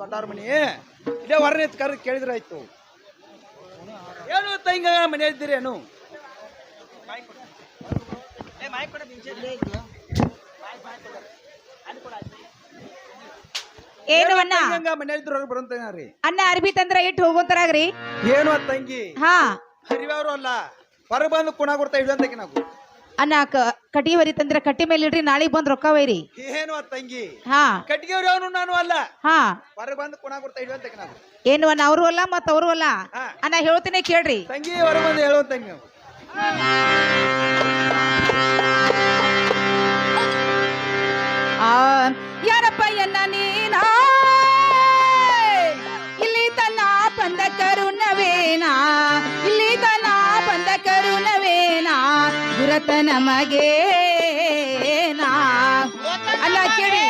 ದೊಡ್ಡವ್ರ ಮನಿ ಇಲ್ಲೇ ಹೊರನೆ ಕರ್ ಕೇಳಿದ್ರೆ ಆಯ್ತು. ಏನು ತಂಗ ಮನೆ ಇದ್ದೀರಿ ಏನು? ಏನು ಅಣ್ಣ? ಹಂಗ ಮನೆ ಇದ್ರು ಬರಂತ ರೀ ಅಣ್ಣ ಅರ್ಬಿ ತಂದ್ರ ಇಟ್ಟು ಹೋಗೋಂತರಾಗ್ರಿ ಏನು ಆ ತಂಗಿ? ಹಾ. ಹರಿವಾರು ಅಲ್ಲ. ಹೊರ ಬಂದು ಕುಣ ಕೊಡ್ತಾ ಇಡುವಂತಕ್ಕೆ ನಾವು. ಕ- ಕಟಿ ಹೊರಿ ತಂದ್ರ ಕಟ್ಟಿ ಮೇಲೆ ಇಡ್ರಿ ನಾಳೆಗ್ ಬಂದ್ ರೊಕ್ಕ ಒಯ್ರಿ. ಏನು ಆ ತಂಗಿ? ಹಾ. ಕಟ್ಟಿಗೆ ಅವನು ನಾನು ಅಲ್ಲ. ಹಾ. ಹೊರಗೆ ಬಂದು ಕುಣ ಕೊಡ್ತಾ ಅಂತ ನಾವು ಏನು ಅನ್ನ ಅವರು ಅಲ್ಲ ಮತ್ತ ಅವರು ಅಲ್ಲ? ಹಾ. ಅಣ್ಣ ಹೇಳ್ತೀನಿ ಕೇಳ್ರಿ. ತಂಗಿ ಹೊರಗೆ ಬಂದು ಹೇಳುವಂತಂಗಿ ನಾವು ಆ ಯಾರಪ್ಪ ಎನ್ನ ಗುರತ ನಮಗೇನಾ ಅಲ್ಲ ಕೇಳಿ.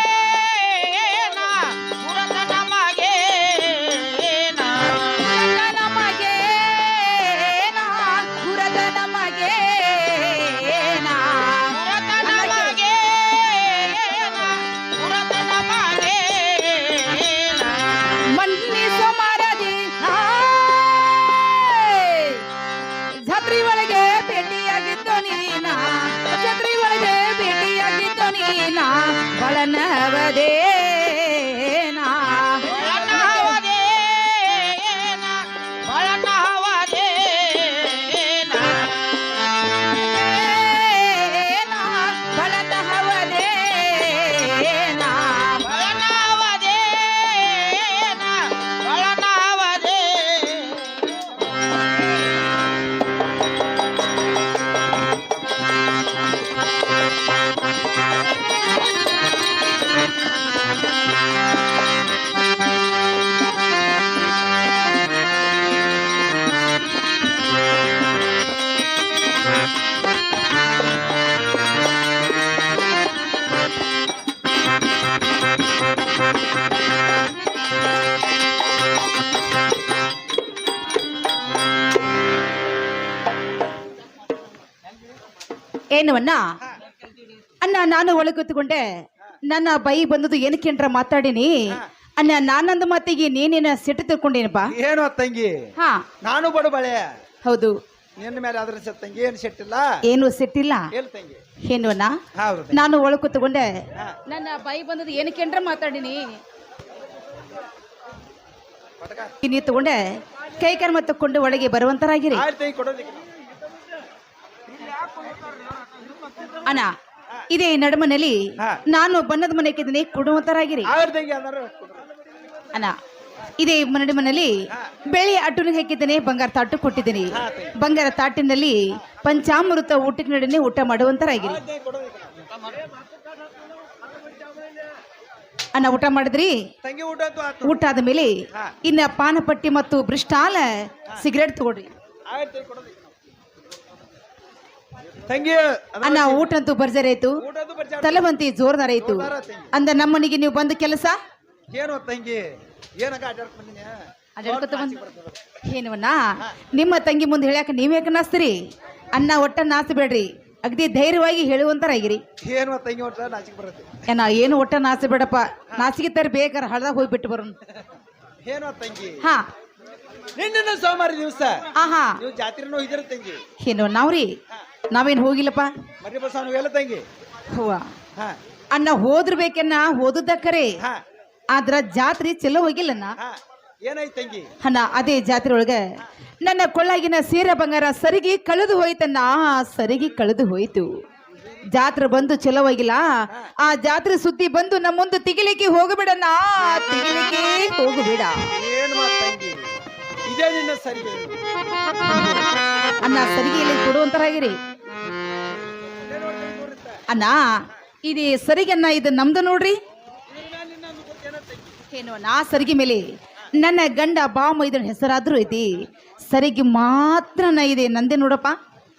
ಅಣ್ಣ ಅಣ್ಣ ನಾನು ಒಳಗೆ ಕೂತ್ಕೊಂಡೆ. ನನ್ನ ಬೈ ಬಂದದ್ದು ಏನಕ್ಕೆ ಮಾತಾಡೀನಿ. ಅಣ್ಣ ನಾನಂದ ಮಾತಿಗೆ ನೀನೇನ ಸಿಟ್ಟು ತಿಳ್ಕೊಂಡೇನಪ್ಪ? ಏನು ತಂಗಿ. ಹಾ. ನಾನು ಬಡು ಬಳೆ. ಹೌದು. ನಿನ್ನ ಮೇಲೆ ಅದ್ರ ಸ ತಂಗಿ ಏನು ಸಿಟ್ಟಿಲ್ಲ? ಏನು ಸಿಟ್ಟಿಲ್ಲ. ಹೇಳು ತಂಗಿ. ಏನು ಅಣ್ಣ? ಹೌದು. ನಾನು ಒಳಗೆ ಕೂತ್ಕೊಂಡೆ. ನನ್ನ ಬೈ ಬಂದದ್ದು ಏನಕ್ಕೆ ಮಾತಾಡೀನಿ. ಮಾತಾಡಿನಿ ನೀ ತಗೊಂಡೆ. ಕೈ ಕರ್ಮ ತಕೊಂಡು ಒಳಗೆ ಬರುವಂತರಾಗಿರಿ. ಆಯ್ತು ತಂಗಿ ಕೊಡೋದಿಕ್ಕೆ. ಅಣ್ಣ ಇದೇ ನಡುಮನಲ್ಲಿ ಹಾ. ನಾನು ಬಣ್ಣದ ಮನೆ ತಂಗಿ ಅಂದ್ರೆ ಅಣ್ಣ ಇದೇ ನಡುಮನಲ್ಲಿ ಬೆಳೆ ಅಟ್ಟುನಿಗೆ ಹಾಕಿದ್ದೇನೆ ಬಂಗಾರ ತಾಟು ಕೊಟ್ಟಿದ್ದೀನಿ. ಬಂಗಾರ ತಾಟಿನಲ್ಲಿ ಪಂಚಾಮೃತ ಊಟಕ್ಕೆ ನಡನೆ ಊಟ ಮಾಡುವಂತರಾಗಿರಿ. ಅಣ್ಣ ಊಟ ಮಾಡಿದ್ರಿ? ಊಟ ಆದ ಮೇಲೆ ಇನ್ನ ಪಾನಪಟ್ಟಿ ಮತ್ತು ಬ್ರಿಸ್ಟಾಲ ಸಿಗರೇಟ್ ತಗೊಳ್ರಿ. ತಂಗಿ ಅಣ್ಣ ಊಟ ಅಂತೂ ಭರ್ಜರಿ ಆಯ್ತು ಬಂತಿ ಜೋರ್ದಾರ ಆಯ್ತು ಅಂದ ನಮ್ಮನಿಗೆ ನೀವು ಬಂದ ಕೆಲಸ? ಏನು ತಂಗಿ ಏನಕ್ಕ ಅಡ್ಡಾಡ್ಕ್ ಬಂದಿನಿ ಅಡ್ಡಾಡ್ಕೊತ ಬಂದ್ ಏನವನ್ನ ನಿಮ್ಮ ತಂಗಿ ಮುಂದೆ ಹೇಳ್ಯಾಕ ನೀವೇ ನಾಸ್ತೀರಿ ಅನ್ನ ಒಟ್ಟ ನಾಸಬೇಡ್ರಿ ಅಗದಿ ಧೈರ್ಯವಾಗಿ ಹೇಳುವಂತರಾಗಿರಿ ಏನು ತಂಗಿ ಒಟ್ಟ ನಾಚಿಕೆ ಬರುತ್ತೆ. ಏನ ಏನು ಒಟ್ಟ ನಾಸಬೇಡಪ್ಪ ನಾಸಿಗೆ ತರ ಬೇಕಾರ ಹಳದಾಗ ಹೋಗ್ಬಿಟ್ಟು ಬರೋಣ. ಏನು ತಂಗಿ. ಹಾ. ನಿನ್ನ ಸೋಮವಾರ ದಿವಸ. ಆಹಾ. ನೀವು ಜಾತ್ರೆನೂ ಹೋಗಿದ್ರ ತಂಗಿ? ಏನು ನಾವ್ರಿ? ನಾವೇನ್ ಹೋಗಿಲ್ಲಪ್ಪ? ಮರಿ ಬಸವನು ಎಲ್ಲ ತಂಗಿ? ಹೂವ. ಹಾ. ಅನ್ನ ಹೋದ್ರ ಬೇಕನ್ನ ಓದುದಕ್ಕರೆ ಹಾ. ಆದ್ರ ಜಾತ್ರೆ ಚಲೋ ಹೋಗಿಲ್ಲನ್ನ ಹಾ. ಏನಾಯ್ತು ತಂಗಿ? ಅಣ್ಣ ಅದೇ ಜಾತ್ರೆ ಒಳಗೆ ನನ್ನ ಕೊಳ್ಳಾಗಿನ ಸೀರೆ ಬಂಗಾರ ಸರಿಗಿ ಕಳೆದು ಹೋಯ್ತನ್ನ ಆ ಸರಿಗೆ ಕಳೆದು ಹೋಯ್ತು. ಜಾತ್ರೆ ಬಂದು ಚಲೋ ಹೋಗಿಲ್ಲ. ಆ ಜಾತ್ರೆ ಸುದ್ದಿ ಬಂದು ನಮ್ಮ ಮುಂದೆ ತಿಗಿಲಿಕ್ಕೆ ಹೋಗಬೇಡಣ್ಣ. ತಿಗಿಲಿಕ್ಕೆ ಹೋಗಬೇಡ. ಏನು ಮಾತು? ಇದೇ ನಿನ್ನ ಸರಿಗೆ ಅಣ್ಣ ಸರಿಗೆಯಲ್ಲಿ ಕೊಡುವಂತರಾಗಿರಿ ಅಣ್ಣ ಇದು ಸರಿಗನ್ನ ಇದು ನಮ್ದು ನೋಡ್ರಿ. ಏನು ನಾ ಸರಿಗೆ ಮೇಲೆ ನನ್ನ ಗಂಡ ಬಾಮ ಇದನ್ನ ಹೆಸರಾದ್ರೂ ಐತಿ. ಸರಿಗೆ ಮಾತ್ರ ನಾ ಇದೆ ನಂದೆ ನೋಡಪ್ಪ.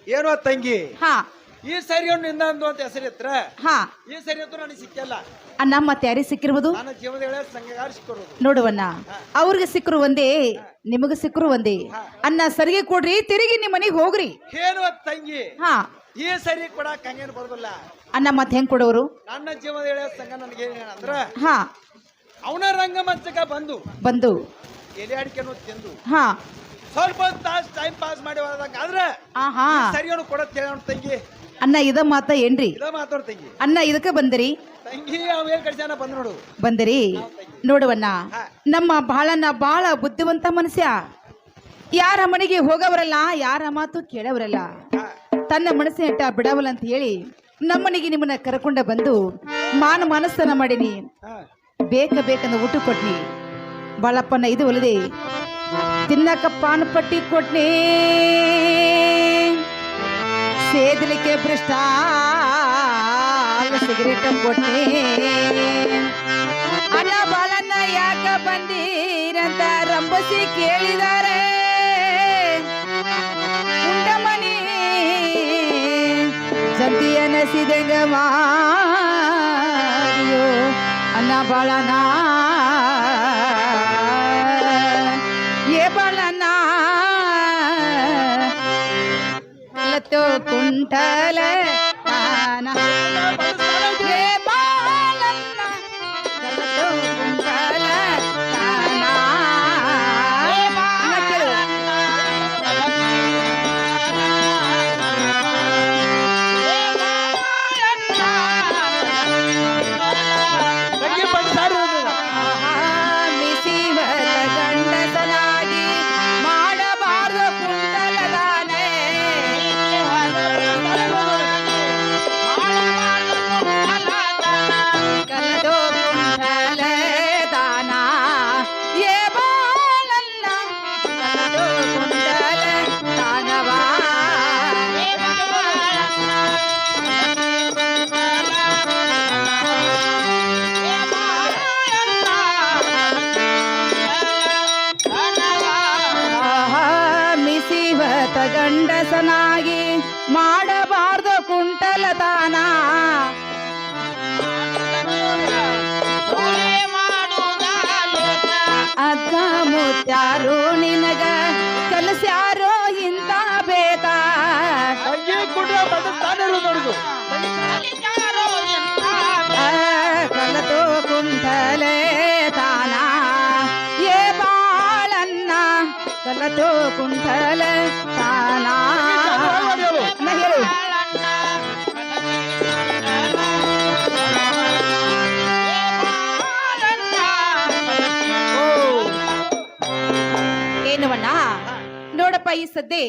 ಏನೋ ತಂಗಿ. ಹಾ ಈ ಸರಿ ನಿಂದ ಅಂದು ಅಂತ ಹೆಸರು ಎತ್ರ ಹಾ. ಈ ಸರಿ ಅಂತ ನನಗೆ ಸಿಕ್ಕಲ್ಲ. ಅಣ್ಣ ಮತ್ತೆ ಯಾರಿಗೆ ಸಿಕ್ಕಿರ್ಬೋದು? ನನ್ನ ಜೀವನದ ವೇಳೆ ಸಂಘಗಾರ ಸಿಕ್ಕಿರೋದು. ನೋಡುವಣ್ಣ ಅವ್ರಿಗೆ ಸಿಕ್ಕರು ಒಂದೇ ನಿಮಗ ಸಿಕ್ಕರು ಒಂದೇ. ಅನ್ನ ಸರಿಗೆ ಕೊಡ್ರಿ ತಿರುಗಿ ನಿಮ್ಮ ಮನೆಗೆ ಹೋಗ್ರಿ. ಏನು ತಂಗಿ ಹಾ. ಈ ಸರಿ ಕೂಡ ಹಂಗೇನು ಬರೋದಿಲ್ಲ. ಅನ್ನ ಮತ್ತೆ ಹೆಂಗ್ ಕೊಡೋರು? ನನ್ನ ಜೀವನದ ಹೇಳ ಸಂಘ ನನಗೆ ಏನಂದ್ರ ಹಾ. ಅವನ ರಂಗಮಂಚಕ ಬಂದು ಬಂದು. ಎಲೆ ಅಡಿಕೆನೂ ತಿಂದು. ಹಾ. ಸ್ವಲ್ಪ ತಾಸು ಟೈಮ್ ಪಾಸ್ ಮಾಡಿ ಹೋದಂಗ ಆದ್ರೆ ಸರಿ ಅವನು ಕೊಡತ್ ಹೇಳ ತಂಗಿ. ಅನ್ನ ಇದ ಮಾತ ಏನ್ರಿ? ಇದ ಮಾತಾಡ್ ತಂಗಿ. ಅನ್ನ ಇದಕ್ಕ ಬಂದಿರಿ? ತಂಗಿ ಬಂದ್ ನೋಡು. ಬಂದಿರಿ. ನಮ್ಮ ಬಾಳನ್ನ ಬಾಳ ಬುದ್ಧಿವಂತ ಮನುಷ್ಯ. ಯಾರ ಮನೆಗೆ ಹೋಗವರಲ್ಲ ಯಾರ ಮಾತು ಕೇಳವರಲ್ಲ. ತನ್ನ ಮನಸ್ಸಿನ ಇಟ್ಟ ಬಿಡವಲ್ಲ ಅಂತ ಹೇಳಿ ನಮ್ಮನಿಗೆ ನಿಮ್ಮನ್ನ ಕರ್ಕೊಂಡ ಬಂದು ಮಾನ ಮನಸ್ಸನ್ನ ಮಾಡೀನಿ. ಬೇಕ ಬೇಕಂದ ಊಟ ಕೊಟ್ನಿ. ಬಾಳಪ್ಪನ ಇದು ಒಲದೆ ತಿನ್ನಕ ಪಾನ್ ಪಟ್ಟಿ ಕೊಟ್ನಿ. ಸೇದಲಿಕ್ಕೆ ಭ್ರಷ್ಟ ಸಿಗರೇಟ್ ಕೊಟ್ಟೆ. ಅಣ್ಣ ಬಾಳನ್ನ ಯಾಕ ಬಂದೀರಂತ ರಂಬಸಿ ಕೇಳಿದಾರೆ. ಮನಿ ಜಂತಿ ನಸಿದಂಗ ಮಾಡಿಯೋ ಅಣ್ಣ ಬಾಳನ ಲತ್ತೋ ಕುಂಟಲ ಬಂದ ತಾನೇ ನೋಡುದು ಆ, ಕಲತು ಕುಂಟಲೆ ತಾನ ಏ ಬಾಳನ್ನ ಕಲತು ಈ ಸದ್ದೆ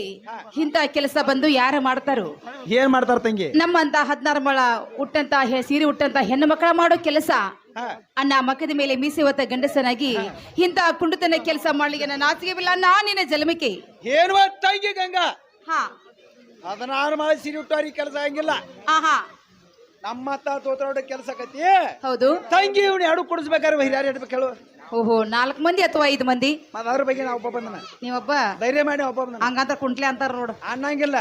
ಇಂಥ ಕೆಲಸ ಬಂದು ಯಾರು ಮಾಡ್ತಾರು? ಏನ್ ಮಾಡ್ತಾರ ತಂಗಿ? ನಮ್ಮಂತ ಹದಿನಾರು ಮಳ ಹುಟ್ಟಂತ ಹೆ- ಸೀರೆ ಹುಟ್ಟಂತ ಹೆಣ್ಣು ಮಕ್ಕಳ ಮಾಡೋ ಕೆಲಸ. ಅಣ್ಣ ಮಕ್ಕದ ಮೇಲೆ ಮೀಸೆ ಹೊತ್ತ ಗಂಡಸನಾಗಿ ಇಂಥ ಕುಂಡತನ ಕೆಲಸ ಮಾಡ್ಲಿಕ್ಕೆ ನನ್ನ ನಾಚಿಕೆವಿಲ್ಲ ನಾ ನಿನ್ನ ಜಲಮಿಕೆ ಏನು ತಂಗಿ ಗಂಗಾ? ಹಾ. ಹದಿನಾರು ಮಾಡಿ ಸಿರಿ ಹುಟ್ಟಾರಿ ಕೆಲಸ ಹಂಗಿಲ್ಲ. ಆಹಾ. ನಮ್ಮ ತೋತ್ರ ಕೆಲಸ ಕತಿ ಹೌದು. ತಂಗಿ ಇವ್ನು ಎರಡು ಕುಡಿಸ್ಬೇಕಾದ್ರೆ ಹಿರಿಯರು ಇಡ್ಬೇಕು ಹೇಳು. ಓಹೋ ನಾಲ್ಕು ಮಂದಿ ಅಥವಾ ಐದು ಮಂದಿ? ಮತ್ತ ಅದ್ರ ಬಗ್ಗೆ ನಾ ಒಬ್ಬ ಬಂದನ. ನೀವೊಬ್ಬ? ಧೈರ್ಯ ಮಾಡಿ ಒಬ್ಬ ಬಂದನ. ಹಂಗಂತ ಕುಂಟ್ಲೆ ಅಂತಾರ ನೋಡು. ಅನ್ನಂಗಿಲ್ಲ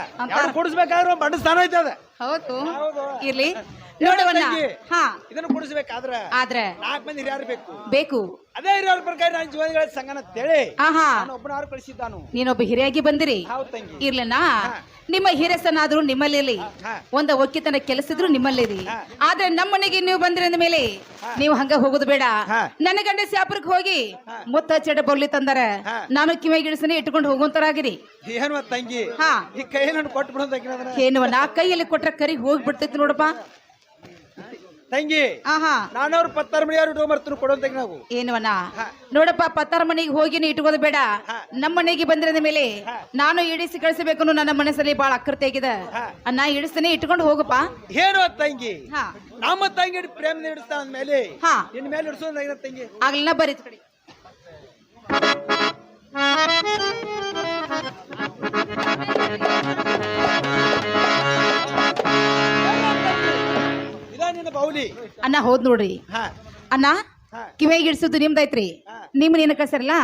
ಕುಡಿಸ್ಬೇಕಾದ್ರೂ ಬಡ್ಡ ಸ್ಥಾನ ಐತೆ ಅದ. ಹೌದು. ಇರ್ಲಿ. ನೋಡವಣ್ಣ ಹಾ. ಇದನ್ನ ಕುಡಿಸಬೇಕಾದ್ರೆ ಆದ್ರೆ ನಾಲ್ಕು ಮಂದಿ ಹಿರಿಯರು ಬೇಕು. ಬೇಕು. ಅದೇ ಹಿರಿಯರ ಪ್ರಕಾರ ನಾನು ಜೀವನಗಳ ಸಂಗನ ಅಂತೇಳಿ ಆಹಾ. ನಾನು ಒಬ್ಬನಾರು ಕಳಿಸಿದ್ದಾನು. ನೀನೊಬ್ಬ ಹಿರಿಯಾಗಿ ಬಂದಿರಿ. ಹೌದು ತಂಗಿ. ಇರ್ಲಣ್ಣ. ನಿಮ್ಮ ಹಿರಸನಾದ್ರೂ ನಿಮ್ಮಲ್ಲಿ ಹಾ. ಒಂದ ಒಕ್ಕಿತನ ಕೆಲಸದ್ರು ನಿಮ್ಮಲ್ಲಿರಿ. ಆದ್ರೆ ನಮ್ಮನೆಗೆ ನೀವು ಬಂದ್ರಿ ಅಂದ ಮೇಲೆ ನೀವು ಹಂಗ ಹೋಗುದು ಬೇಡ. ನನ್ನ ಗಂಡ ಶಾಪುರಕ್ಕೆ ಹೋಗಿ ಮುತ್ತ ಚಡ ಬರ್ಲಿ ತಂದಾರ. ನಾನು ಕಿವಿ ಗಿಡಿಸನೆ ಇಟ್ಕೊಂಡು ಹೋಗುವಂತರಾಗಿರಿ. ಏನು ತಂಗಿ. ಈ ಕೈ ನಾನು ಕೊಟ್ಟು ಬಿಡೋದಕ್ಕೆ ಏನು ನಾ ಕೈಯಲ್ಲಿ ಕೊಟ್ರ ಕರಿ ಹೋಗ್ಬಿಡ್ತೈತಿ ನೋಡಪ್ಪ. ತಂಗಿ ನಾನವ್ರ ನಾನವ್ರು ಅವ್ರು ಮಣಿಯವ್ರು ಕೊಡೋ ತಂಗಿ ನಾವು. ಏನವನ. ನೋಡಪ್ಪ ಪತ್ತಾರ ಮನೆಗೆ ಹೋಗಿ ಇಟ್ಕೋದು ಬೇಡ. ನಮ್ಮ ಮನೆಗೆ ಬಂದಿರದ ಮೇಲೆ. ನಾನು ಇಡಿಸಿ ಕಳಿಸಬೇಕು ನನ್ನ ಮನಸ್ಸಲ್ಲಿ ಬಹಳ ಅಕ್ಕರ್ತೆ ಆಗಿದೆ. ನಾ ಇಡಿಸ್ತಾನೆ ಇಟ್ಕೊಂಡು ಹೋಗಪ್ಪ. ಏನೋ ತಂಗಿ? ನಮ್ಮ ತಂಗಿ ಪ್ರೇಮ ಹಿಡಿಸ್ತಾ ಅಂದ್ಮೇಲೆ ನಿನ್ನ ಮೇಲೆ ಹಿಡಿಸೋದಾಗಿರ ತಂಗಿ? ಆಗ್ಲಿನ ಬರೀ ಕಡೆ. ಬೌಲಿ. ಅಣ್ಣ ಹೋದ್ ನೋಡ್ರಿ. ಅಣ್ಣ. ಕಿವಿಯಾಗಿ ಇಡ್ಸೋದು ನಿಮ್ದೈತ್ರಿ? ನಿಮ್ ನೀನು ಕಳ್ಸಾರಲ್ಲ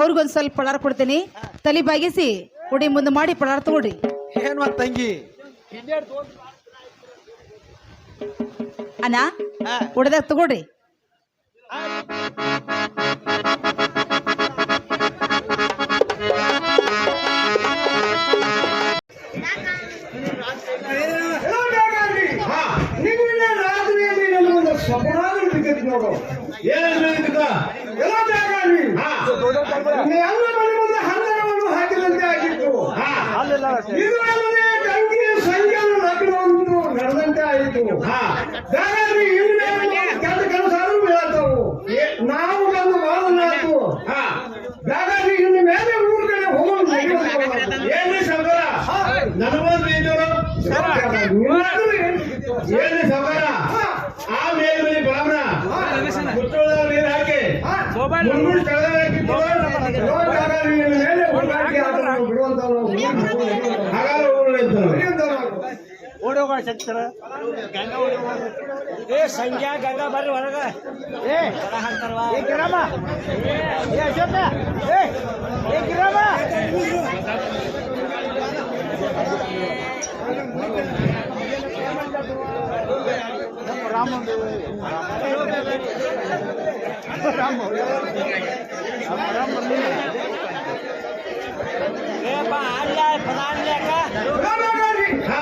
ಅವ್ರಿಗೊಂದ್ ಸ್ವಲ್ಪ ಪಳಾರ ಕೊಡ್ತೀನಿ. ತಲೆ ಬಾಗಿಸಿ ಉಡಿ ಮುಂದೆ ಮಾಡಿ ಪಳಾರ ತಗೊಳ್ರಿ. ಏನು ತಂಗಿ? ಅಣ್ಣ. ಉಡ್ದಾಗ ತಗೊಳ್ರಿ. ನೋಡು. ಏನ್ ಹೇಳ್ಬೇಕ ಎಲ್ಲ ಮನೆ ಮುಂದೆ ಹಂದರವನ್ನು ಹಾಕಿದಂತೆ ಆಗಿತ್ತು. ಸಂಖ್ಯೆಯನ್ನು ನಡೆದಂತೆ ಆಯಿತು. ಕೆಟ್ಟ ಬೀಳತ್ತವು ನಾವು ಬಂದು ಇನ್ನು ಮೇಲೆ ಊರ ಕಡೆ ಹೋಗೋದು. ಏನ್ರಿ ನನಗೊಂದು ಏನು? ಏನ್ರಿ ಸಾವುಕಾರ ಆ ಮೇಲ್ಮನೆ ಬಾಬ್ರ ಮುಚ್ಚೋಳದಾಗ ನೀರು ಹಾಕಿ ಮುಂಗುಳ್ ಸ್ಥಳದಾಗ ಹಾಕಿತ್ತು ನೋಡಿ ಹಾಗಾದ್ರೆ ಇನ್ನು ಮೇಲೆ ಊರ ಕಡೆ ಅದನ್ನು ಬಿಡುವಂತವ್ರು ಹಾಗಾದ್ರೆ ಊರು ನಿಂತರು ಓಡೋಗ ಶಕ್ತರ ಏ ಸಂಖ್ಯಾ ಗಂಗಾ ಬರ್ರಿ ಹೊರಗ ಏ ಏ ಗಿರಮ್ಮ ಏ ಅಶೋಕ ಏ ಏ ಗಿರಮ್ಮ ಏಪ್ಪ ಅಲ್ಲ ಪದಾನ್ಲೇಕ ಹಾ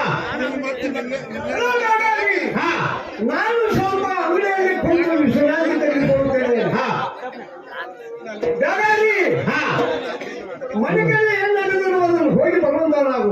ಹಾ ನಾನು ಸ್ವಲ್ಪ ಅಂಗಡಿಯಲ್ಲಿ ಕುಳಿತು ವಿಶ್ರಾಂತಿ ತೆಗೆದುಕೊಳ್ಳುತ್ತೇನೆ ಹಾ ಹಾಗಾಗಿ ಹಾ ಮನೆಗೆ ಏನ್ ನಡೆದ್ರು ಅದನ್ನು ಹೋಗಿ ಬರುವಂತ ನಾವು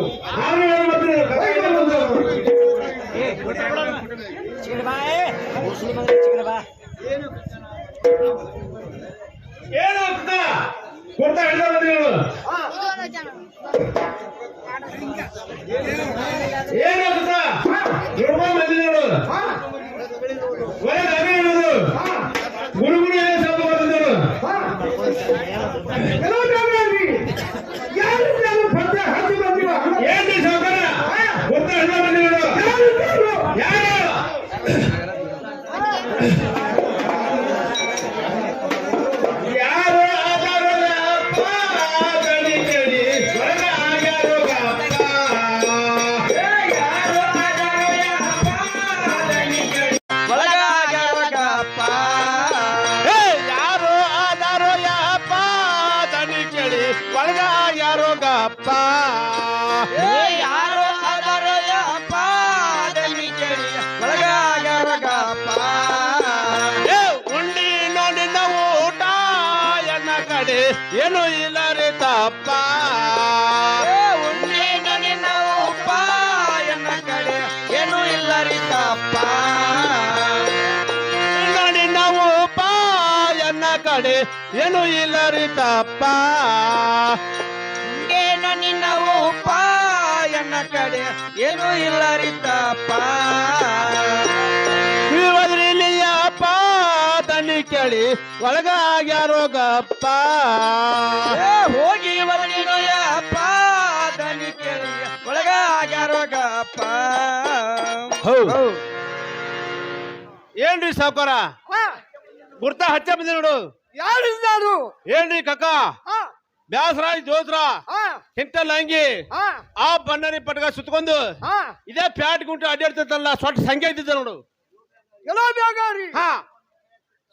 ಏನು ಇಲ್ಲ ರೀ ತಪ್ಪ ಏನು ನಿನ್ನ ಉಪ್ಪ ಎನ್ನ ಕಡೆ? ಏನು ಇಲ್ಲ ರೀ ತಪ್ಪ ಕೇಳಿ ಒಳಗ ಆಗ್ಯಾರೋ ಗಪ್ಪ ಏ ಹೋಗಿ ಬರಲಿನ ಅಪ್ಪ ದನಿ ಕೇಳಿ ಒಳಗಾಗ್ಯಾರ ಗಪ್ಪ ಹೌದು ಏನ್ರಿ ಸಾವುಕಾರ? ಗುರ್ತ ಹಚ್ಚ ಬಂದಿ ನೋಡು. ಯಾರಿದ್ದಾರು ಹೇಳ್ರಿ ಕಕ್ಕ ಬ್ಯಾಸರಾಯ್ ಜೋಸ್ರ ಹಿಂಟಲ್ ಲಂಗಿ ಆ. ಬಣ್ಣರಿ ಪಟ್ಕ ಸುತ್ಕೊಂಡು ಇದೇ ಪ್ಯಾಟ್ ಗುಂಟು ಅಡ್ಡಾಡ್ತಿತ್ತಲ್ಲ ಸೊಟ್ಟ ಸಂಖ್ಯೆ ಇದ್ದಿದ್ದ ನೋಡು. ಎಲ್ಲೋ ಬ್ಯಾಗಾರಿ ಹಾ.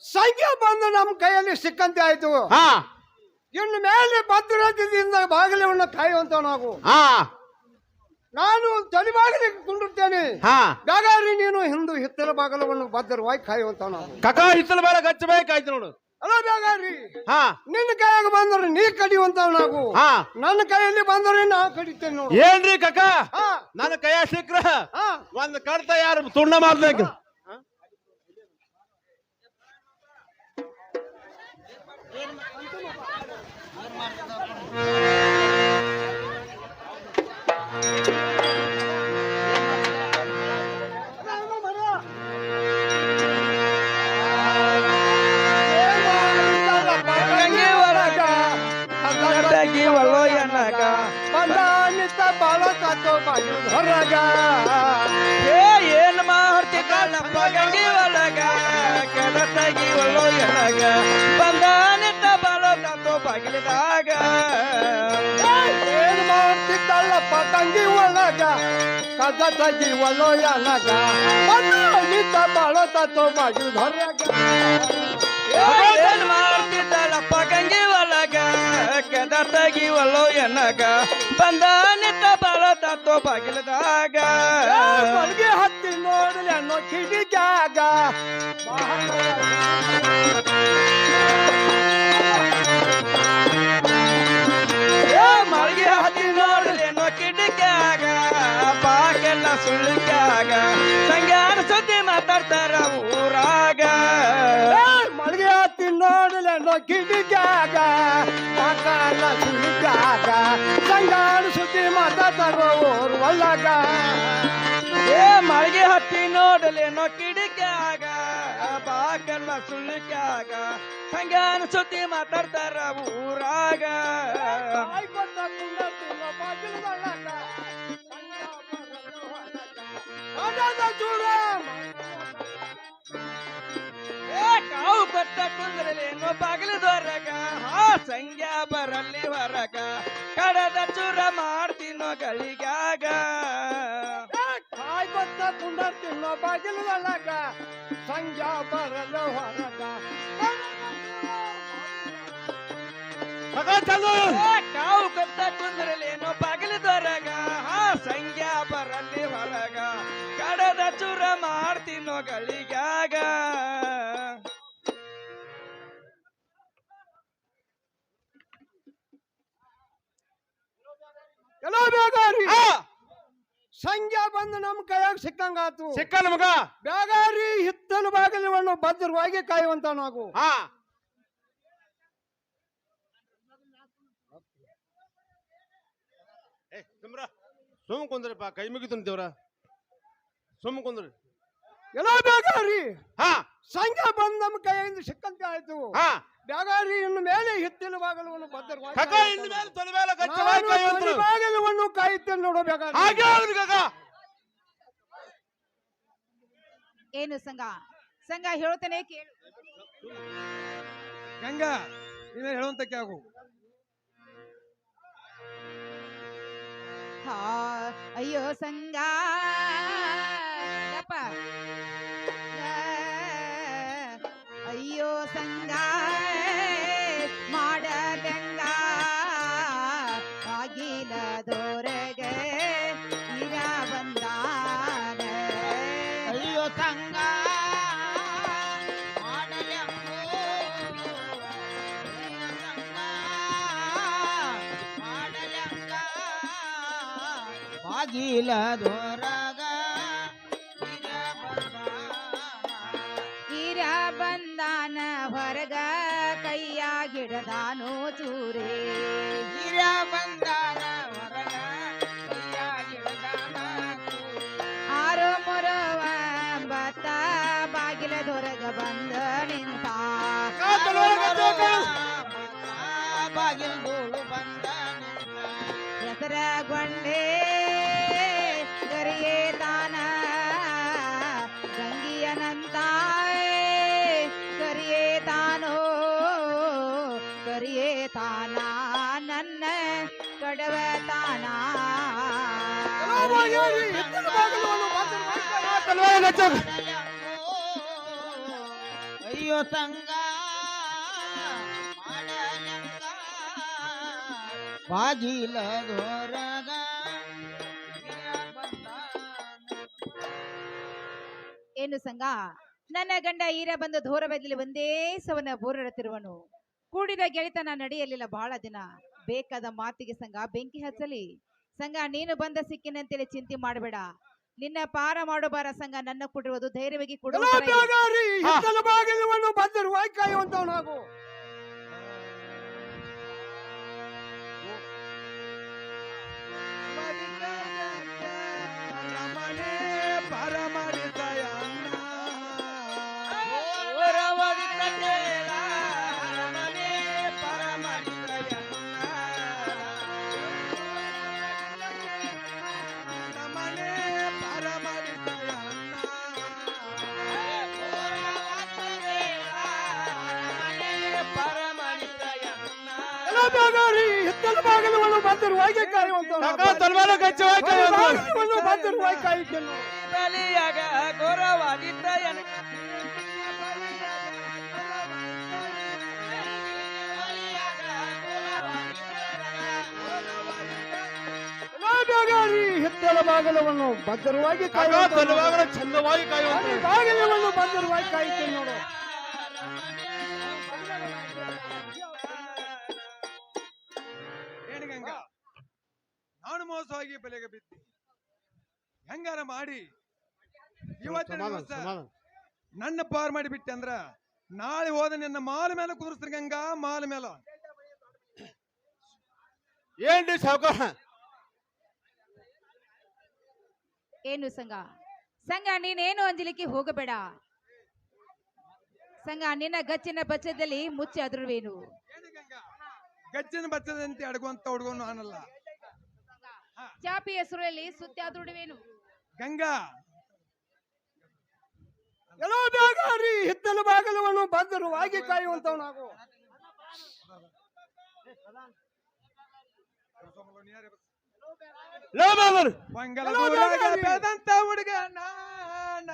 ಸಂಖ್ಯೆ ಬಂದು ನಮ್ಮ ಕೈಯಲ್ಲಿ ಸಿಕ್ಕಂತೆ ಆಯ್ತು. ಹಾ. ಇನ್ನು ಮೇಲೆ ಭದ್ರತೆಯಿಂದ ಬಾಗಿಲವನ್ನು ಕಾಯುವಂತ ನಾವು. ಹಾ. ನಾನು ತಲೆಬಾಗಿಲಿಗೆ ಕುಂಡಿರ್ತೇನೆ. ಹಾ. ಬ್ಯಾಗಾರಿ ನೀನು ಹಿಂದೂ ಹಿತ್ತಲ ಬಾಗಲವನ್ನು ಭದ್ರವಾಗಿ ಕಾಯುವಂತ ನಾವು. ಕಕಾ ಹಿತ್ತಲ ಬಾರ ಹಚ್ಚಬೇಕಾಯ್ತು ನೋಡು. ಅಲ್ಲ ಹಾ. ನಿನ್ನ ಕೈಯಾಗ ಬಂದ್ರೆ ನೀ ಕಡಿಯುವಂತ ನಾವು ಹಾ. ನನ್ನ ಕೈಯಲ್ಲಿ ಬಂದ್ರೆ ನಾ ಕಡಿತೇನೆ ನೋಡು. ಏನ್ರಿ ಕಕ್ಕ ಹಾ. ನನ್ನ ಕೈಯ ಸಿಕ್ಕ್ರ? ಹಾ. ಒಂದ್ ಕಡ್ತ ಯಾರು ತುಂಡ ಮಾಡ್ಬೇಕು ಗಂಗೆ ಬಂದಾನಿತ ಬಾಳಕಾತೋ ಬಾಯು ಹೊರಗ ಏನ್ ಮಾಡ್ತಿದ್ದಳಪ್ಪ ಗಂಗಿ ಒಳಗ ಕಟಗಿ ಒಳ್ಳೋ ಎನ್ನಗ ಬಂದಾನಿತ ಬಲಕತ್ತೋ ಬಗಿಲಿದಾಗ ಮಲ್ಗೆ ಹತ್ತಿ ನೋಡಲಿ ಅನ್ನೋ ಕಿಡಿಗ್ಯಾಗ ಕಿಡಿಕ್ಯಾಗ ಮಕ್ಕಳ ಸುಳಿಗಾಗ ಸಂಗಾಡ ಸುದ್ದಿ ಮಾತಾಡ್ತಾರೋ ಓರ್ ಒಳ್ಳಾಗ ಏ ಮಳಿಗೆ ಹತ್ತಿ ನೋಡಲೇನೋ ಕಿಡಿಕ್ಯಾಗ ಬಾಕಲ್ಲ ಸುಳ್ಳಿಕ್ಯಾಗ ಸಂಗಾನ ಸುದ್ದಿ ಮಾತಾಡ್ತಾರ ಊರಾಗ ಆಯ್ಕೊಂಡ ಕುಂಡತಿಲ್ಲ ಬತ್ತ ಕುಂದ್ರಲಿ ಕಾವು ಕುಂದ್ರಲೇನೋ ಬಾಗಿಲದೊರಗ ಹಾ ಸಂಗ್ಯಾ ಬರಲಿ ಹೊರಗ ಕಡದ ಚೂರ ಮಾಡ್ತೀನೋ ಗಳಿಗಾಗ. ಕಾಯ್ಕೊತ್ತ ಕುಂಡತಿಲ್ಲ ಬಾಗಿಲು ಒಳ್ಳಾಗ ಸಂಜಾ ಬರಲು ಹೊರಗ ಕಾವು ಕೊಟ್ಟ ಕುಂದ್ರಲೇನೋ ಬಾಗಿಲದೊರಗ ಹಾ ಸಂಗ್ಯಾ ಬರಲಿ ಹೊರಗ ಕಡದ ಚೂರ ಮಾಡ್ತೀನೋ ಗಳಿಗಾಗ. ಎಲ್ಲೋ ಬೇಗಾರಿ ಸಂಜೆ ಬಂದು ನಮ್ ಕೈಯಾಗ ಸಿಕ್ಕಂಗಾತು ಸಿಕ್ಕ ಮಗ. ಬೇಗಾರಿ ಹಿತ್ತಲು ಬಾಗಿಲವನ್ನು ಭದ್ರವಾಗಿ ಕಾಯುವಂತ ನಾವು. ಹಾ ಸುಮ್ ಕುಂದ್ರಪ್ಪ ಕೈ ಮುಗಿತು ದೇವ್ರ ಸುಮ್ ಕುಂದ್ರಿ. ಎಲ್ಲೋ ಬೇಗಾರಿ ಹಾ. ಸಂಜೆ ಬಂದು ನಮ್ಮ ಕೈಯಿಂದ ಸಿಕ್ಕಂತ ಆಯ್ತು. ಹಾ. ಬೇಗಾರಿ ಇನ್ನು ಮೇಲೆ ಹಿತ್ತಿನ ಬಾಗಿಲವನ್ನು ಭದ್ರವಾಗಿ ಕಗ ಇನ್ನು ಮೇಲೆ ತೊಲೆ ಮೇಲೆ ನಾನು ಗಚ್ಚವಾಗಿ ಕಾಯುವಂತ್ರು. ತೊಲೆ ಬಾಗಿಲವನ್ನು ಕಾಯುತ್ತೇನೆ ನೋಡೋ ಬ್ಯಾಗಾರಿ. ಹಾಗೆ ಅವ್ರಿ ಕಗ ಏನು ಸಂಘ? ಸಂಘ ಹೇಳ್ತೇನೆ ಕೇಳು. ಗಂಗಾ ನೀವೇ ಹೇಳುವಂತಕ್ಕೆ ಆಗು. ಹಾ ಅಯ್ಯೋ ಸಂಘ. ಯಪ್ಪ. ಆ, ಅಯ್ಯೋ ಸಂಗ ಬಾಗಿಲ ದೊರಗ ಇರ ಬಂದಾನ ಹೊರಗ ಕೈಯಾಗಿಡದಾನೋ ಚೂರೇ. ಹಿರ ಬಂದಾನ ಹೊರಗ ಕೈಯಾಗಿಡದಾನ ಆರು ಮೊರವ ಬತ್ತ ಬಾಗಿಲ ದೊರಗ ಬಂದ ನಿಂತ. ಅಯ್ಯೋ ತಂಗ ಬಾಜಿಲ ದೊರಗ ಏನು ಸಂಗ? ನನ್ನ ಗಂಡ ಈರ ಬಂದು ಧೋರ ಬದಲಿ ಒಂದೇ ಸವನ ಬೋರಡುತ್ತಿರುವನು ಕೂಡಿದ ಗೆಳೆತನ ನಡೆಯಲಿಲ್ಲ ಬಹಳ ದಿನ. ಬೇಕಾದ ಮಾತಿಗೆ ಸಂಗ ಬೆಂಕಿ ಹಚ್ಚಲಿ. ಸಂಗ ನೀನು ಬಂದ ಸಿಕ್ಕಿನಂತೇಳಿ ಚಿಂತೆ ಮಾಡಬೇಡ. ನಿನ್ನ ಪಾರ ಮಾಡೋಬಾರ ಸಂಘ ನನ್ನ ಕೊಡಿರುವುದು ಧೈರ್ಯವಾಗಿ ಎಲ್ಲೋ ಕೊಡುವ ಬಾಗಿಲವನ್ನು ಭದ್ರವಾಗಿ ಕಾಯುವಂತ ಕಗ ತಲವಾರ ಗಚ್ಚವಾಗಿ ಕಾಯುವಂತ್ರು. ಬಾಗಿಲವನ್ನು ಭದ್ರವಾಗಿ ಕಾಯುತ್ತೇನೆ ನೋಡು. ಬಲಿಯಾಗ ಘೋರವಾಗಿದ್ದ ಎನ ಎಲ್ಲೋ ಬೇಗಾರಿ ಹಿತ್ತಲ ಬಾಗಿಲವನ್ನು ಭದ್ರವಾಗಿ ಕಗ ಕಾಯುವಂತ ತಲವಾರ ಚಂದವಾಗಿ ಕಾಯುವಂತ್ರು. ಬಾಗಿಲವನ್ನು ಭದ್ರವಾಗಿ ಕಾಯುತ್ತೇನೆ ನೋಡು ಮೋಸವಾಗಿ ಬೆಲೆಗೆ ಬಿದ್ದಿ ಹೆಂಗಾರ ಮಾಡಿ ಇವತ್ತಿನ ದಿವಸ ನನ್ನ ಪಾರ್ ಮಾಡಿಬಿಟ್ಟೆ ಅಂದ್ರ ನಾಳೆ ಹೋದ ನಿನ್ನ ಮಾಲ ಮೇಲೆ ಕುದುರಿಸ್ತೀನಿ ಗಂಗಾ ಮಾಲ ಮೇಲ ಏನ್ರಿ ಸಾವುಕಾರ ಏನು ಸಂಘ ಸಂಘ ನೀನೇನು ಅಂಜಲಿಕ್ಕೆ ಹೋಗಬೇಡ ಸಂಘ ನಿನ್ನ ಗಚ್ಚಿನ ಬಚ್ಚದಲ್ಲಿ ಮುಚ್ಚಿ ಅದ್ರವೇನು ಗಜ್ಜನ ಬಚ್ಚದಂತೆ ಅಡಗುವಂತ ಹುಡುಗನು ನಾನಲ್ಲ ಚಾಪಿ ಹೆಸರಲ್ಲಿ ಸುತ್ತಾದ್ರುಡುವೇನು ಗಂಗಾ. ಎಲ್ಲೋ ಬೇಗಾರಿ ಹಿತ್ತಲ ಬಂದರು ವಾಗಿ ಕಾಯುವಂತವನಾಗು. ಲೋ ಬಾಬರ್. ಮಂಗಲ ಎಲ್ಲೋ ನಾ ಬೇಗಾರಿ. ಬೆಳೆದಂತ ಹುಡುಗ ನಾನ.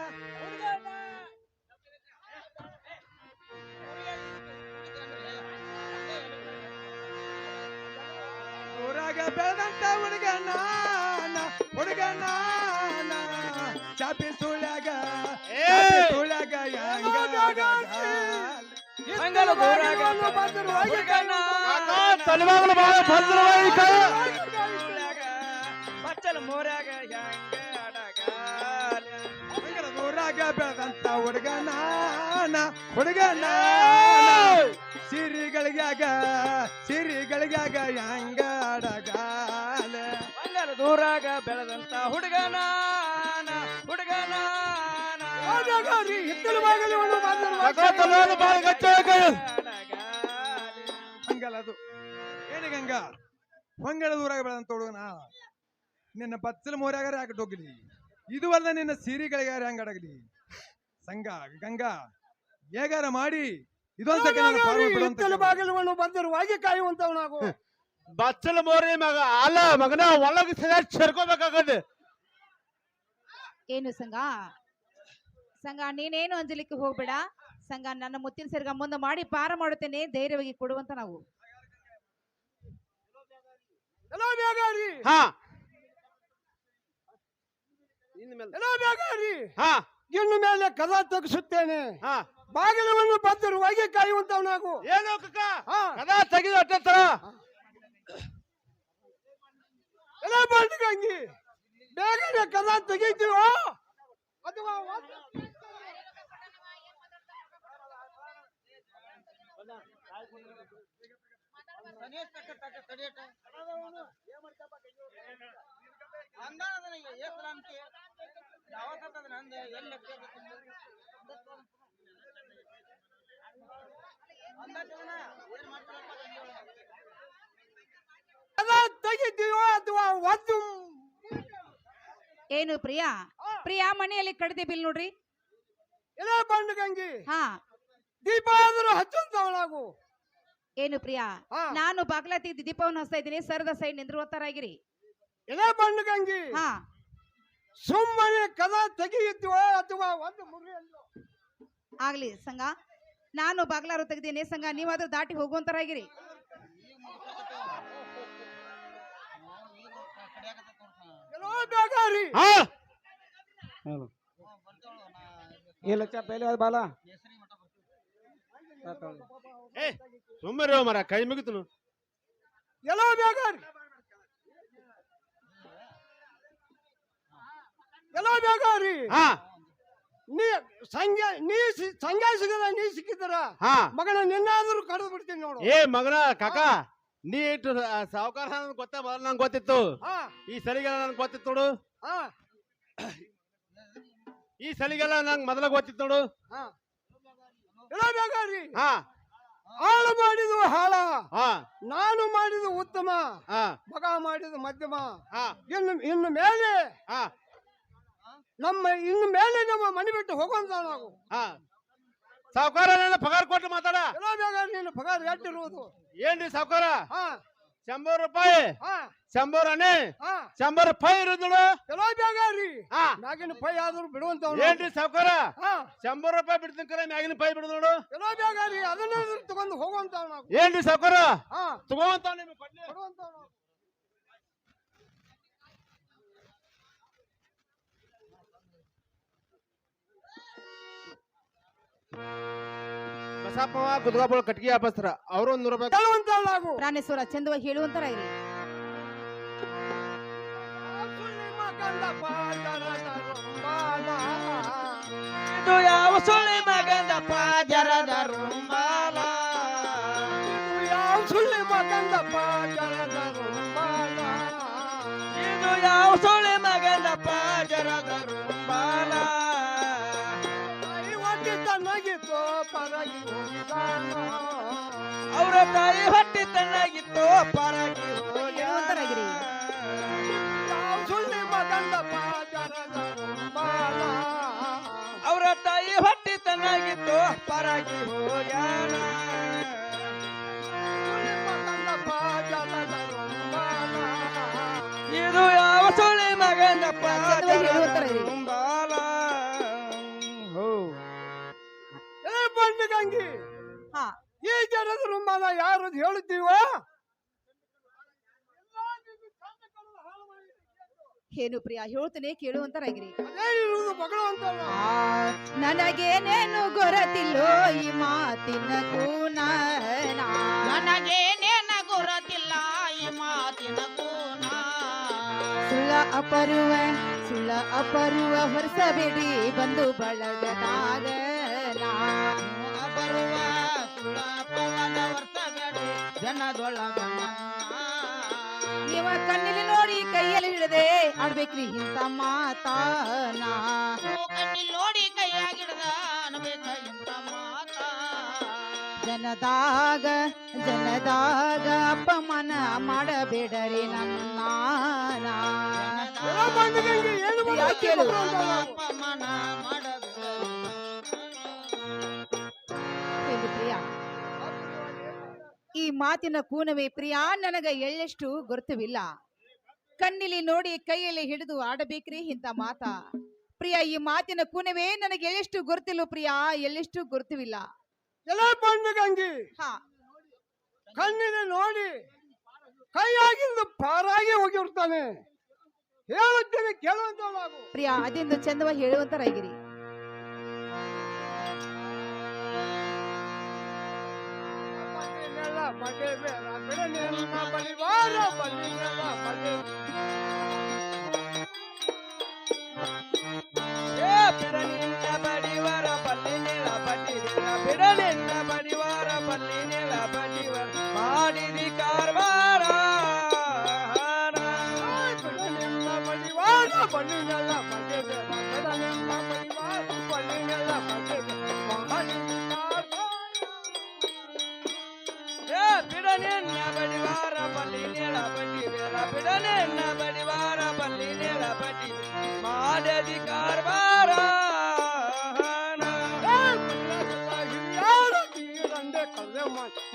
ಊರಾಗ ಬೆಳೆದಂತ ಹುಡುಗ ನಾನ ಹುಡುಗ ನಾನ ಚಾಪಿ ಸುಳ್ಯಾಗ ಚಾಪಿ ಸುಳ್ಯಾಗ ಹೆಂಗ ಹಿತ್ತಲ ಬಾಗಿಲನ್ನು ಭದ್ರವಾಗಿ ಕಾಕ ತಲೆಮಾಗಲು ಬಹಳ ಭದ್ರವಾಗಿ ಕಾಯ ಮಂಗಲ ಊರಾಗ ಬೆಳೆದಂತ ಹುಡುಗ ಸಿರಿಗಳಿಗಾಗ ಸಿರಿಗಳಿಗಾಗ ಹೆಂಗ ಅಡಗಾಲ ದೂರಾಗ ಬೆಳೆದಂತ ಹುಡುಗನ ಹುಡುಗನ ಎಲ್ಲೋ ಬೇಗಾರಿ ಹಿತ್ತಲ ಬಾಗಿಲವನ್ನು ಕಾಕ ಭದ್ರವಾಗಿ ತಲೆಮಾಗಲು ಬಹಳ ಗಟ್ಟಿ ಹಂಗಲ್ಲದು ಏನು ಗಂಗ ಹೊಂಗಡ ಊರಾಗ ಬೆಳೆದಂತ ಹುಡುಗನ ನಿನ್ನ ಬಚ್ಚಲ ಮೋರ್ಯಾಗಾರ ಯಾಕೆ ಹೋಗ್ಲಿ ಇದು ಅಲ್ಲ ನಿನ್ನ ಸಿರಿಗಳಿಗಾರ ಹೆಂಗ ಅಡಗಲಿ ಸಂಗ ಗಂಗಾ ಹೇಗಾರ ಮಾಡಿ? ಇದೊಂದ್ ಸೆಕೆಂಡ್ ಹಿತ್ತಲ ಬಾಗಿಲವನ್ನು ಭದ್ರವಾಗಿ ಕಾಯುವಂತವನಾಗು ಬಚ್ಚಲ ಮೋರಿ ಮಗ ಅಲ್ಲ ಮಗನ ಒಳಗೆ ಸೇರ್ಕೋಬೇಕಾಗದೆ. ಏನು ಸಂಘ ಸಂಘ ನೀನೇನು ಅಂಜಲಿಕ್ಕೆ ಹೋಗ್ಬೇಡ? ಸಂಘ ನನ್ನ ಮುತ್ತಿನ ಸರ್ಗ ಮುಂದೆ ಮಾಡಿ ಪಾರ ಮಾಡುತ್ತೇನೆ ಧೈರ್ಯವಾಗಿ ಕೊಡುವಂತ ನಾವು. ಇನ್ನು ಮೇಲೆ ಕದ ತಗ್ಸುತ್ತೇನೆ. ಹಾ. ಬಾಗಿಲವನ್ನು ಭದ್ರವಾಗಿ ಕಾಯುವಂತವನಾಗು ಏನು ಕಕ್ಕ. ಕದ ತೆಗೆದು ಅಟ್ಟೆ ತರ ಎಲ್ಲ ಬಂದ್ಗಂಗಿ ಬೇಗನೆ ಕದ ತೆಗಿತೀವೋ ಅಥವಾ ಒಂದು- ಕದ ತೆಗಿತೀವೋ ನಂದೆ ಒಂದು ಏನು ಪ್ರಿಯಾ? ಪ್ರಿಯಾ ಮನೆಯಲ್ಲಿ ಕಡದೆ ಬಿಲ್ ನೋಡ್ರಿ. ಎಲ್ಲ ಗಂಗಿ. ಹಾ. ದೀಪ ಆದರೂ ಹಚ್ಚುವಂತವನಾಗು ಏನು ಪ್ರಿಯಾ? ಹಾ. ನಾನು ಬಾಗ್ಲ ತೆಗೆದು ದೀಪವನ್ನು ಹಚ್ತಾ ಇದ್ದೀನಿ. ಸರದ ಸೈಡ್ ನಿಂದ್ರುವತ್ತರಾಗಿರಿ. ಬಣ್ಣ ಗಂಗಿ. ಹಾ. ಸುಮ್ಮನೆ ಕದ ತೆಗಿಯುತ್ತೀವೋ ಅಥವಾ ಒಂದು ಮುರಿಯಲ್ಲೋ. ಆಗ್ಲಿ ಸಂಘ ನಾನು ಬಾಗ್ಲಾರು ತೆಗ್ದೀನಿ ಸಂಘ ನೀವಾದ್ರೂ ದಾಟಿ ಹೋಗುವಂತರಾಗಿರಿ. ಈ ಲಕ್ಷ ಪೇಲೆ ಅದ ಬಾಲ. ಏ ಸುಮ್ಮನೆ ಮರ ಕೈ ಮುಗಿತನು ಎಲ್ಲೋ ಬೇಗಾರಿ ಎಲ್ಲೋ ಬೇಗಾರಿ ಹಾ ನೀ ಸಂಜೆ ನೀ ಸಿ- ಸಂಜೆ ಸಿಗದ ನೀ ಸಿಕ್ಕಿದ್ರ ಹಾ. ಮಗನ ನಿನ್ನಾದ್ರೂ ಕಡ್ದು ಬಿಡ್ತೀನಿ ನೋಡು. ಏ ಮಗನ ಕಾಕ ನೀ ಇಟ್ಟು ಸಾವುಕಾರ ಗೊತ್ತ ಮೊದಲು ನಂಗೆ ಗೊತ್ತಿತ್ತು. ಹಾ. ಈ ಸಲಿಗೆಲ್ಲ ನಂಗೆ ಗೊತ್ತಿತ್ತು ನೋಡು. ಹಾ. ಈ ಸಲಿಗೆಲ್ಲ ನಂಗೆ ಮೊದಲ ಗೊತ್ತಿತ್ತು ನೋಡು. ಹಾ. ಹಾ. ಹಾಳು ಮಾಡಿದು ಹಾಳ. ಹಾ. ನಾನು ಮಾಡಿದ ಉತ್ತಮ. ಹಾ. ಮಗ ಮಾಡಿದ ಮಧ್ಯಮ. ಹಾ. ಇನ್ನು ಇನ್ನು ಮೇಲೆ ಹಾ. ನಮ್ಮ ಇನ್ನು ಮೇಲೆ ನಮ್ಮ ಮನೆ ಬಿಟ್ಟು ಹೋಗುವಂತ ನಾವು ಹಾ. ಸಾವುಕಾರ ಪಗಾರ ಕೊಟ್ಟು ಮಾತಾಡ. ಎಲ್ಲೋ ಬೇಗಾರಿ ನೀನು ಪಗಾರ ಎಟ್ಟಿರುವುದು ಏನ್ರಿ ಸಾವುಕಾರ? ಹಾ. ಶಂಬರ್ ರೂಪಾಯಿ. ಹಾ. ಶಂಬರ್ ಅನೆ ಹಾ. ಶಂಬರ್ ರೂಪಾಯಿ ಇರೋದು ನೋಡು ಬೇಗ ರೀ ಹಾ. ಮ್ಯಾಗಿನ ಪೈ ಆದ್ರೂ ಬಿಡುವಂತ ಏನ್ರಿ ಸಾವುಕಾರ? ಹಾ. ಶಂಬರ್ ರೂಪಾಯಿ ಬಿಡ್ತೀನಿ ಕರೆ ಮ್ಯಾಗಿನ ಪೈ ಬಿಡುದು ನೋಡು ಎಲ್ಲೋ ರೀ ಅದನ್ನ ತಗೊಂಡು ಹೋಗುವಂತ ನಾವು. ಏನ್ರಿ ಸಾವುಕಾರ? ಹಾ. ತಗೋಂತ ನಿಮ್ಗೆ ಕೊಡುವಂತ ನಾವು. ಬಸಪ್ಪವ ಗುದ್ಗಾಬೋಳ ಕಟ್ಗಿ ವ್ಯಾಪಸ್ತರ ಅವರು ಒಂದ್ ನೂರು ರೂಪಾಯಿ ಕೇಳುವಂತ ನಾವು ಪ್ರಾಣೇಶ್ವರ ಕಂದ ಪಾದರ ತರುಂಬಾಲ. ಇದು ಯಾವ ಸುಳ್ಳಿ ಮಗಂದ ಪಾಜರದ ರುಂಬಾಲ? ಇದು ಯಾವ ಸುಳ್ಳಿ ಮಗಂದ ಜರದ ರುಂಬಾಲ? ಇದು ಯಾವ ಸೊಳೆ ಮಗನ ಪಾಜರದ ರುಂಬಾಲ? ತಾಯಿ ಹೊಟ್ಟಿ ತಣ್ಣಾಗಿತ್ತು ಪರಗಿ ಸುಳ್ಳಿ ಅವರ ತಾಯಿ ಹೊಟ್ಟಿ ತಣ್ಣಾಗಿತ್ತು ಪರಗಿ ಹೋಗ್ಯಾನ. ಸುಳ್ಳಿ ಇದು ಯಾವ ಸೊಳೆ ಮಗನ ಪಾಜರದ ಹೋ. ಏ ಬಂದು ಗಂಗಿ ಹಾ. ಈ ಜನದ ಮನ ಯಾರು ಹೇಳುತ್ತೀವ ಏನು ಪ್ರಿಯ ಹೇಳ್ತೀನಿ ಕೇಳುವಂತರಾಗಿರಿ. ಅದೇ ಇರುವುದು ಮಗಳು ಅಂತ ನನಗೇನೇನು ಗೊರತಿಲ್ಲೋ ಈ ಮಾತಿನ ಕೂನ ನನಗೇನೇನ ಗೊರತಿಲ್ಲ ಈ ಮಾತಿನ ಕೂನ ಸುಳ್ಳ ಅಪರುವ ಸುಳ್ಳ ಅಪರುವ ಹೊರಸಬೇಡಿ ಬಂದು ಬಳಗದಾಗ ನಾ. ಬರುವ ಸುಳಪವಾದ ವರ್ಷಬೇಡಿ ಜನದೊಳಗ ನೀವ ಕಣ್ಣಲ್ಲಿ ನೋಡಿ ಕೈಯಲ್ಲಿ ಹಿಡದೆ. ಆಡ್ಬೇಕ್ರಿ ಮಾತ ಮಾತಾನ. ಕಣ್ಣಲ್ಲಿ ನೋಡಿ ಕೈಯಾಗಿಡ್ದ ಅನ್ಬೇಕ ಇಂತ ಮಾತ ಜನದಾಗ ಜನದಾಗ ಅಪಮಾನ ಮಾಡಬೇಡರಿ ನನ್ನ ಎಲ್ಲ ಈ ಮಾತಿನ ಕೂನವೇ ಪ್ರಿಯಾ ನನಗ ಎಳ್ಳೆಷ್ಟು ಗುರುತವಿಲ್ಲ ಕಣ್ಣಿಲಿ ನೋಡಿ ಕೈಯಲ್ಲಿ ಹಿಡಿದು ಆಡಬೇಕ್ರಿ ಇಂಥ ಮಾತ. ಪ್ರಿಯ ಈ ಮಾತಿನ ಕೂನವೇ ನನಗೆ ಎಳ್ಳೆಷ್ಟು ಗುರುತಿಲ್ಲ ಪ್ರಿಯ ಎಳ್ಳೆಷ್ಟು ಗುರುತುವಿಲ್ಲ ಎಲ್ಲ ಬಂದು ಗಂಗಿ ಹಾ. ಕಣ್ಣಿನ ನೋಡಿ ಕೈಯಾಗಿಂದ ಪಾರಾಗಿ ಹೋಗಿರ್ತಾನೆ. ಹೇಳುತ್ತೇನೆ ಕೇಳುವಂತ ಪ್ರಿಯಾ ಪ್ರಿಯ ಅದೆಂದು ಚಂದವಾಗಿ ಹೇಳುವಂತರಾಗಿರಿ. మగే వేరా నేను మా బలివార బలి మగే பிறனின்ற படிவார பள்ளி நில பட்டி பிறனின்ற படிவார பள்ளி நில.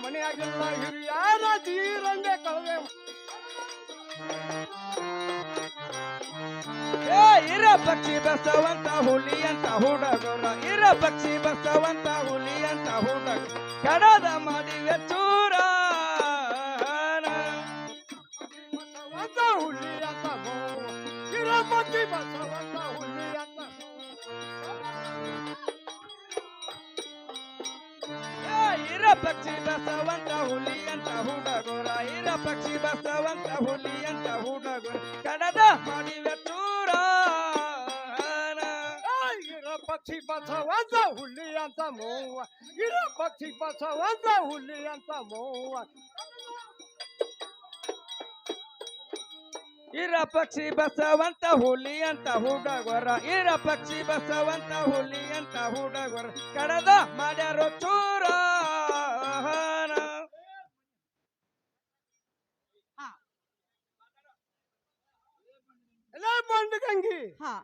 ಮನೆಯಾಗಿಲ್ಲ ಹಿರಿಯಾರ ಇರ ಪಕ್ಷಿ ಬಸವಂತ ಹುಲಿ ಅಂತ ಹುಡುಗರ, ಇರ ಪಕ್ಷಿ ಬಸವಂತ ಹುಡುಗ ಕಡದ ಮಾಡಿ ಚೂರ ಇರ ಪಕ್ಷಿ ಬಸವಂತ ಹುಲಿ ಅಂತ ಹುಡುಗರ ಇರ ಪಕ್ಷಿ ಬಸವಂತ ಹುಲಿ ಅಂತ ಹುಡುಗರ ಕಡದ ಮಾಡಿವೆ ಚೂರ ಇರ ಪಕ್ಷಿ ಬಸವಂತ ಹುಲಿ ಅಂತ ಮೋವ ಇರ ಪಕ್ಷಿ ಬಸವಂತ ಹುಲಿ ಅಂತ ಮೋವ ಇರ ಪಕ್ಷಿ ಬಸವಂತ ಹುಲಿ ಅಂತ ಹುಡುಗರ. ಇರ ಪಕ್ಷಿ ಬಸವಂತ ಹುಲಿ ಅಂತ ಹುಡುಗರ. ಕಡದ ಮಾಡ್ಯಾರೋ ಚೂರ ಹಾ.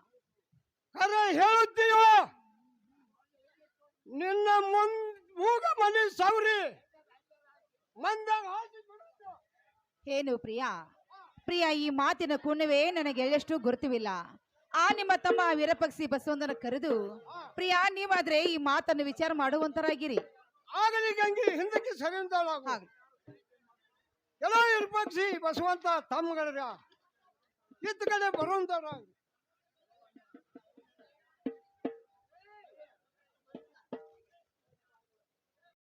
ಕರೆ ಹೇಳುತ್ತೀಯೋ? ನಿನ್ನ ಮುಂದ್ ಮೂಗ ಮನೆ ಸೌರಿ. ಮಂದಾಗ ಹಾಕಿ ಏನು ಪ್ರಿಯ? ಪ್ರಿಯ ಈ ಮಾತಿನ ಕುಣವೇ ನನಗೆ ಎಳ್ಳಷ್ಟು ಗುರುತುವಿಲ್ಲ. ಆ ನಿಮ್ಮ ತಮ್ಮ ವೀರಪಕ್ಷಿ ಬಸವಂದನ ಕರೆದು ಪ್ರಿಯ ನೀವಾದ್ರೆ ಈ ಮಾತನ್ನು ವಿಚಾರ ಮಾಡುವಂತರಾಗಿರಿ. ಆಗಲಿ ಗಂಗಿ ಹಿಂದಕ್ಕೆ. ಎಲ್ಲ ಇರ್ಪಕ್ಷಿ ಬಸವಂತ ತಮ್ಮಗಳ ಇತ್ತ ಕಡೆ ಬರುವಂತಾಳಾಗು